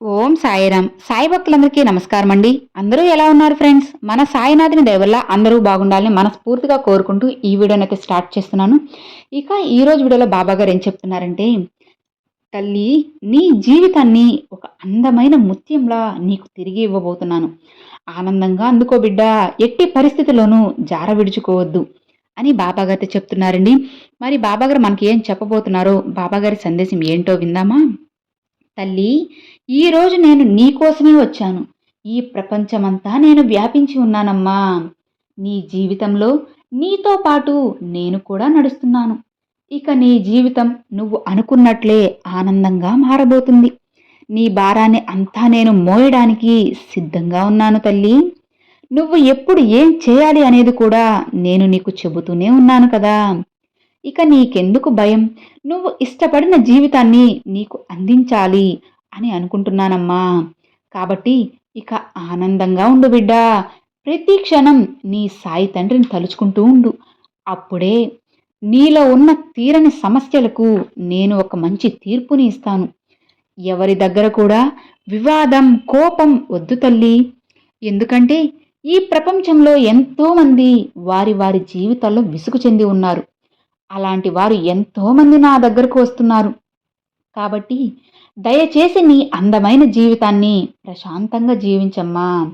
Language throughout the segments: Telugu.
ఓం సాయిరామ్. సాయి భక్తులందరికీ నమస్కారం అండి అందరూ ఎలా ఉన్నారు ఫ్రెండ్స్? మన సాయినాథుని దయవల్ల అందరూ బాగుండాలని మనస్ఫూర్తిగా కోరుకుంటూ ఈ వీడియోని అయితే స్టార్ట్ చేస్తున్నాను. ఇక ఈరోజు వీడియోలో బాబా గారు ఏం చెప్తున్నారంటే తల్లి నీ జీవితాన్ని ఒక అందమైన ముత్యంలా నీకు తిరిగి ఇవ్వబోతున్నాను. ఆనందంగా అందుకో బిడ్డ ఎట్టి పరిస్థితిలోనూ జార విడుచుకోవద్దు అని బాబా గారితో చెప్తున్నారండి. మరి బాబాగారు మనకి ఏం చెప్పబోతున్నారో బాబాగారి సందేశం ఏంటో విందామా? తల్లి ఈరోజు నేను నీకోసమే వచ్చాను. ఈ ప్రపంచమంతా నేను వ్యాపించి ఉన్నానమ్మా. నీ జీవితంలో నీతో పాటు నేను కూడా నడుస్తున్నాను. ఇక నీ జీవితం నువ్వు అనుకున్నట్లే ఆనందంగా మారబోతుంది. నీ భారాన్ని అంతా నేను మోయడానికి సిద్ధంగా ఉన్నాను తల్లి. నువ్వు ఎప్పుడు ఏం చేయాలి అనేది కూడా నేను నీకు చెబుతూనే ఉన్నాను కదా. ఇక నీకెందుకు భయం? నువ్వు ఇష్టపడిన జీవితాన్ని నీకు అందించాలి అని అనుకుంటున్నానమ్మా. కాబట్టి ఇక ఆనందంగా ఉండు బిడ్డా. ప్రతి క్షణం నీ సాయి తండ్రిని తలుచుకుంటూ ఉండు. అప్పుడే నీలో ఉన్న తీరని సమస్యలకు నేను ఒక మంచి తీర్పుని ఇస్తాను. ఎవరి దగ్గర కూడా వివాదం కోపం వద్దు తల్లి. ఎందుకంటే ఈ ప్రపంచంలో ఎంతోమంది వారి వారి జీవితాల్లో విసుగు చెంది ఉన్నారు. అలాంటి వారు ఎంతోమంది నా దగ్గరకు వస్తున్నారు. కాబట్టి దయచేసి నీ అందమైన జీవితాన్ని ప్రశాంతంగా జీవించమ్మా.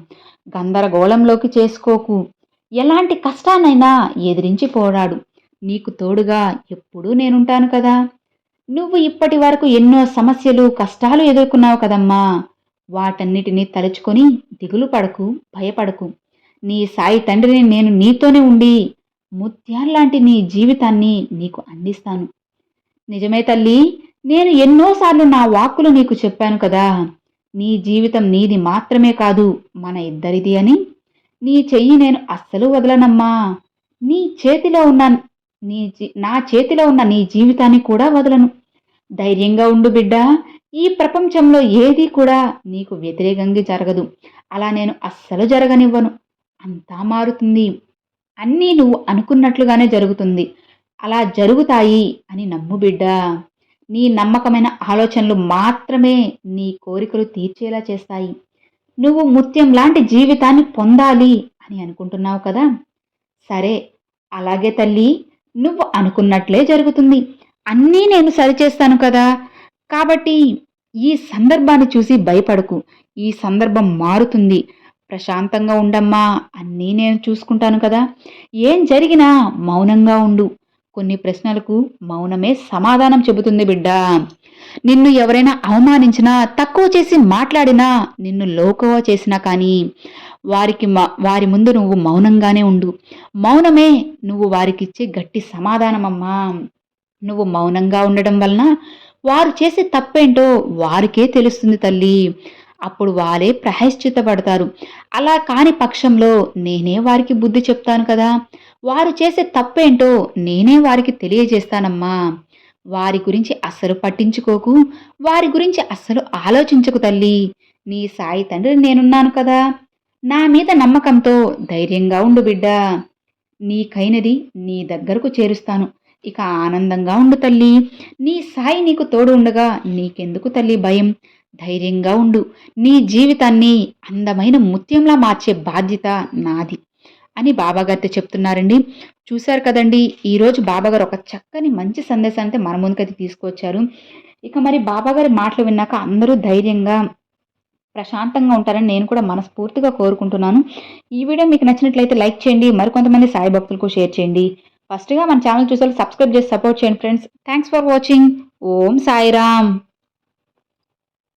గందరగోళంలోకి చేసుకోకు. ఎలాంటి కష్టానైనా ఎదిరించి పోరాడు. నీకు తోడుగా ఎప్పుడూ నేనుంటాను కదా. నువ్వు ఇప్పటి వరకు ఎన్నో సమస్యలు కష్టాలు ఎదుర్కొన్నావు కదమ్మా. వాటన్నిటినీ తలుచుకొని దిగులు పడకు భయపడకు. నీ సాయి తండ్రిని నేను నీతోనే ఉండి ముత్యాల్లాంటి నీ జీవితాన్ని నీకు అందిస్తాను. నిజమే తల్లి నేను ఎన్నోసార్లు నా వాక్కులు నీకు చెప్పాను కదా. నీ జీవితం నీది మాత్రమే కాదు మన ఇద్దరిది అని. నీ చెయ్యి నేను అస్సలు వదలనమ్మా. నీ చేతిలో ఉన్న నీ నా చేతిలో ఉన్న నీ జీవితాన్ని కూడా వదలను. ధైర్యంగా ఉండు బిడ్డ ఈ ప్రపంచంలో ఏది కూడా నీకు వ్యతిరేకంగా జరగదు. అలా నేను అస్సలు జరగనివ్వను. అంతా మారుతుంది. అన్నీ నువ్వు అనుకున్నట్లుగానే జరుగుతుంది. అలా జరుగుతాయి అని నమ్ము బిడ్డ. నీ నమ్మకమైన ఆలోచనలు మాత్రమే నీ కోరికలు తీర్చేలా చేస్తాయి. నువ్వు ముత్యం లాంటి జీవితాన్ని పొందాలి అని అనుకుంటున్నావు కదా? సరే అలాగే తల్లి నువ్వు అనుకున్నట్లే జరుగుతుంది. అన్నీ నేను సరిచేస్తాను కదా. కాబట్టి ఈ సందర్భాన్ని చూసి భయపడకు. ఈ సందర్భం మారుతుంది. ప్రశాంతంగా ఉండమ్మా అన్నీ నేను చూసుకుంటాను కదా. ఏం జరిగినా మౌనంగా ఉండు. కొన్ని ప్రశ్నలకు మౌనమే సమాధానం చెబుతుంది బిడ్డ. నిన్ను ఎవరైనా అవమానించినా తక్కువ చేసి మాట్లాడినా నిన్ను లోకువ చేసినా కానీ వారికి వారి ముందు నువ్వు మౌనంగానే ఉండు. మౌనమే నువ్వు వారికిచ్చే గట్టి సమాధానమమ్మా. నువ్వు మౌనంగా ఉండడం వలన వారు చేసే తప్పేంటో వారికే తెలుస్తుంది తల్లి. అప్పుడు వారే ప్రహశ్చితపడతారు. అలా కాని పక్షంలో నేనే వారికి బుద్ధి చెప్తాను కదా. వారు చేసే తప్పేంటో నేనే వారికి తెలియజేస్తానమ్మా. వారి గురించి అస్సలు పట్టించుకోకు. వారి గురించి అస్సలు ఆలోచించకు తల్లి. నీ సాయి తండ్రి నేనున్నాను కదా. నా మీద నమ్మకంతో ధైర్యంగా ఉండు బిడ్డ. నీకైనది నీ దగ్గరకు చేరుస్తాను. ఇక ఆనందంగా ఉండు తల్లి. నీ సాయి నీకు తోడు ఉండగా నీకెందుకు తల్లి భయం? ధైర్యంగా ఉండు. నీ జీవితాన్ని అందమైన ముత్యంలా మార్చే బాధ్యత నాది అని బాబాగారితో చెప్తున్నారండి. చూశారు కదండి ఈరోజు బాబాగారు ఒక చక్కని మంచి సందేశాన్ని మన ముందుకైతే తీసుకొచ్చారు ఇక మరి బాబాగారి మాటలు విన్నాక అందరూ ధైర్యంగా ప్రశాంతంగా ఉంటారని నేను కూడా మనస్ఫూర్తిగా కోరుకుంటున్నాను. ఈ వీడియో మీకు నచ్చినట్లయితే లైక్ చేయండి మరికొంతమంది సాయి భక్తులకు షేర్ చేయండి. ఫస్ట్గా మన ఛానల్ చూసారు సబ్స్క్రైబ్ చేసి సపోర్ట్ చేయండి friends. Thanks for watching. Om Sairam.